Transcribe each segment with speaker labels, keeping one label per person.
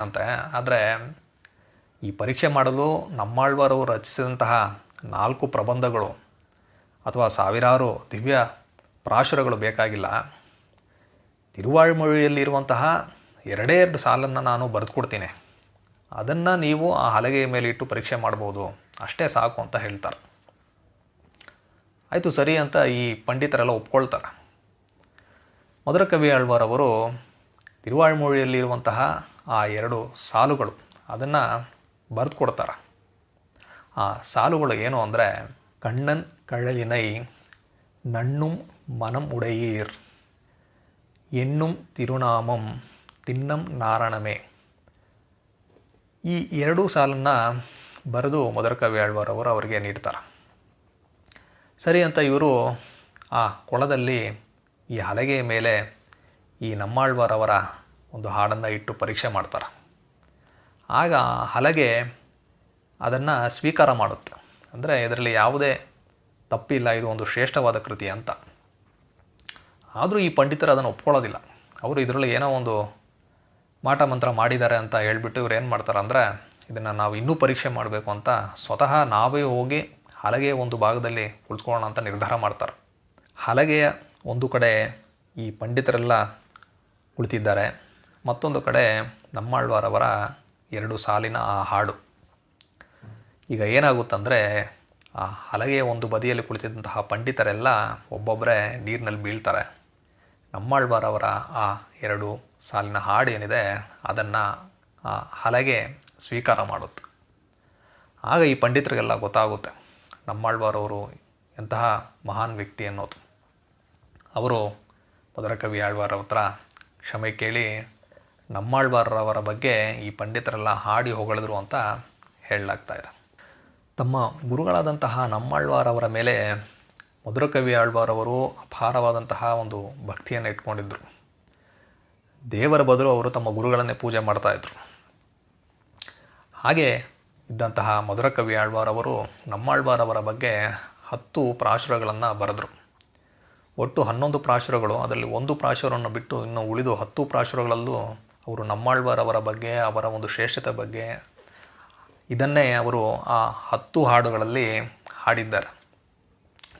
Speaker 1: ಅಂತೆ. ಆದರೆ ಈ ಪರೀಕ್ಷೆ ಮಾಡಲು ನಮ್ಮಾಳ್ವರು ರಚಿಸಿದಂತಹ ನಾಲ್ಕು ಪ್ರಬಂಧಗಳು ಅಥವಾ ಸಾವಿರಾರು ದಿವ್ಯ ಪ್ರಾಶುರಗಳು ಬೇಕಾಗಿಲ್ಲ. ತಿರುವಾಳ್ಮೊಳಿಯಲ್ಲಿರುವಂತಹ ಎರಡೇ ಎರಡು ಸಾಲನ್ನು ನಾನು ಬರೆದುಕೊಡ್ತೀನಿ. ಅದನ್ನು ನೀವು ಆ ಹಲಗೆಯ ಮೇಲೆ ಇಟ್ಟು ಪರೀಕ್ಷೆ ಮಾಡ್ಬೋದು. ಅಷ್ಟೇ ಸಾಕು ಅಂತ ಹೇಳ್ತಾರೆ. ಆಯಿತು, ಸರಿ ಅಂತ ಈ ಪಂಡಿತರೆಲ್ಲ ಒಪ್ಕೊಳ್ತಾರೆ. ಮಧುರ ಕವಿ ಆಳ್ವಾರವರು ತಿರುವಾಳ್ಮೊழிಯಲ್ಲಿರುವಂತಹ ಆ ಎರಡು ಸಾಲುಗಳು, ಅದನ್ನು ಬರೆದುಕೊಡ್ತಾರೆ ಆ ಸಾಲುಗಳು ಏನು ಅಂದರೆ, ಕಣ್ಣನ್ ಕಳಲಿನೈ ನಣ್ಣು ಮನಂ ಉಡೆಯೀರ್ ಹೆಣ್ಣುಂ ತಿರುನಾಮಂ ತಿನ್ನಂ ನಾರಣಮೇ. ಈ ಎರಡೂ ಸಾಲನ್ನು ಬರೆದು ಮೊದಲಕವಿ ಆಳ್ವಾರವರು ಅವರಿಗೆ ನೀಡ್ತಾರೆ. ಸರಿ ಅಂತ ಇವರು ಆ ಕೊಳದಲ್ಲಿ ಈ ಹಲಗೆಯ ಮೇಲೆ ಈ ನಮ್ಮಾಳ್ವಾರವರ ಒಂದು ಹಾಡನ್ನು ಇಟ್ಟು ಪರೀಕ್ಷೆ ಮಾಡ್ತಾರೆ. ಆಗ ಹಲಗೆ ಅದನ್ನು ಸ್ವೀಕಾರ ಮಾಡುತ್ತೆ. ಅಂದರೆ ಇದರಲ್ಲಿ ಯಾವುದೇ ತಪ್ಪಿಲ್ಲ, ಇದು ಒಂದು ಶ್ರೇಷ್ಠವಾದ ಕೃತಿ ಅಂತ. ಆದರೂ ಈ ಪಂಡಿತರು ಅದನ್ನು ಒಪ್ಕೊಳ್ಳೋದಿಲ್ಲ. ಅವರು ಇದರಲ್ಲಿ ಏನೋ ಒಂದು ಮಾಟ ಮಂತ್ರ ಮಾಡಿದ್ದಾರೆ ಅಂತ ಹೇಳ್ಬಿಟ್ಟು ಇವ್ರು ಏನು ಮಾಡ್ತಾರೆ ಅಂದರೆ, ಇದನ್ನು ನಾವು ಇನ್ನೂ ಪರೀಕ್ಷೆ ಮಾಡಬೇಕು ಅಂತ ಸ್ವತಃ ನಾವೇ ಹೋಗಿ ಹಲಗೆಯ ಒಂದು ಭಾಗದಲ್ಲಿ ಕುಳಿತುಕೊಳ್ಳೋಣ ಅಂತ ನಿರ್ಧಾರ ಮಾಡ್ತಾರೆ. ಹಲಗೆಯ ಒಂದು ಕಡೆ ಈ ಪಂಡಿತರೆಲ್ಲ ಕುಳಿತಿದ್ದಾರೆ. ಮತ್ತೊಂದು ಕಡೆ ನಮ್ಮಾಳ್ವಾರವರ ಎರಡು ಸಾಲಿನ ಆ ಹಾಡು. ಈಗ ಏನಾಗುತ್ತಂದರೆ ಆ ಹಲಗೆಯ ಒಂದು ಬದಿಯಲ್ಲಿ ಕುಳಿತಿದ್ದಂತಹ ಪಂಡಿತರೆಲ್ಲ ಒಬ್ಬೊಬ್ಬರೇ ನೀರಿನಲ್ಲಿ ಬೀಳ್ತಾರೆ. ನಮ್ಮಾಳ್ವಾರವರ ಆ ಎರಡು ಸಾಲಿನ ಹಾಡು ಏನಿದೆ ಅದನ್ನು ಆ ಹಲಗೆ ಸ್ವೀಕಾರ ಮಾಡುತ್ತೆ. ಆಗ ಈ ಪಂಡಿತರಿಗೆಲ್ಲ ಗೊತ್ತಾಗುತ್ತೆ, ನಮ್ಮಾಳ್ವಾರವರು ಎಂತಹ ಮಹಾನ್ ವ್ಯಕ್ತಿ ಅನ್ನೋದು. ಅವರು ಮಧುರ ಕವಿ ಆಳ್ವಾರ ಹತ್ರ ಕ್ಷಮೆ ಕೇಳಿ ನಮ್ಮಾಳ್ವಾರವರ ಬಗ್ಗೆ ಈ ಪಂಡಿತರೆಲ್ಲ ಹಾಡಿ ಹೊಗಳಿದ್ರು ಅಂತ ಹೇಳಲಾಗ್ತಾ ಇದೆ. ತಮ್ಮ ಗುರುಗಳಾದಂತಹ ನಮ್ಮಾಳ್ವಾರವರ ಮೇಲೆ ಮಧುರಕವಿ ಆಳ್ವಾರವರು ಅಪಾರವಾದಂತಹ ಒಂದು ಭಕ್ತಿಯನ್ನು ಇಟ್ಕೊಂಡಿದ್ದರು ದೇವರ ಬದಲು ಅವರು ತಮ್ಮ ಗುರುಗಳನ್ನೇ ಪೂಜೆ ಮಾಡ್ತಾಯಿದ್ರು ಹಾಗೆ ಇದ್ದಂತಹ ಮಧುರಕವಿ ಆಳ್ವಾರವರು ನಮ್ಮಾಳ್ವಾರವರ ಬಗ್ಗೆ ಹತ್ತು ಪ್ರಾಶುರಗಳನ್ನು ಬರೆದರು. ಒಟ್ಟು ಹನ್ನೊಂದು ಪ್ರಾಶುರಗಳು, ಅದರಲ್ಲಿ ಒಂದು ಪ್ರಾಶುರವನ್ನು ಬಿಟ್ಟು ಇನ್ನು ಉಳಿದು ಹತ್ತು ಪ್ರಾಶುರಗಳಲ್ಲೂ ಅವರು ನಮ್ಮಾಳ್ವಾರವರ ಬಗ್ಗೆ, ಅವರ ಒಂದು ಶ್ರೇಷ್ಠತೆ ಬಗ್ಗೆ, ಇದನ್ನೇ ಅವರು ಆ ಹತ್ತು ಹಾಡುಗಳಲ್ಲಿ ಹಾಡಿದ್ದಾರೆ.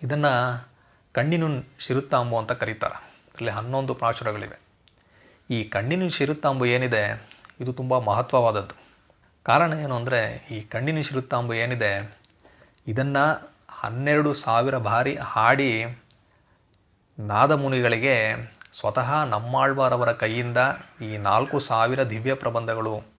Speaker 1: ಇದನ್ನು ಕಣ್ಣಿನ ಶಿರುತ್ತಾಂಬು ಅಂತ ಕರೀತಾರೆ. ಇಲ್ಲಿ ಹನ್ನೊಂದು ಪ್ರಾಚುರಗಳಿವೆ. ಈ ಕಣ್ಣಿನ ಶಿರುತ್ತಾಂಬು ಏನಿದೆ? ಇದು ತುಂಬ ಮಹತ್ವವಾದದ್ದು. ಕಾರಣ ಏನು ಅಂದರೆ, ಈ ಕಣ್ಣಿನ ಶಿರುತ್ತಾಂಬು ಏನಿದೆ? ಇದನ್ನು ಹನ್ನೆರಡು ಸಾವಿರ ಬಾರಿ ಹಾಡಿ ನಾದಮುನಿಗಳಿಗೆ ಸ್ವತಃ ನಮ್ಮಾಳ್ವಾರವರ ಕೈಯಿಂದ ಈ ನಾಲ್ಕು ಸಾವಿರ ದಿವ್ಯ ಪ್ರಬಂಧಗಳು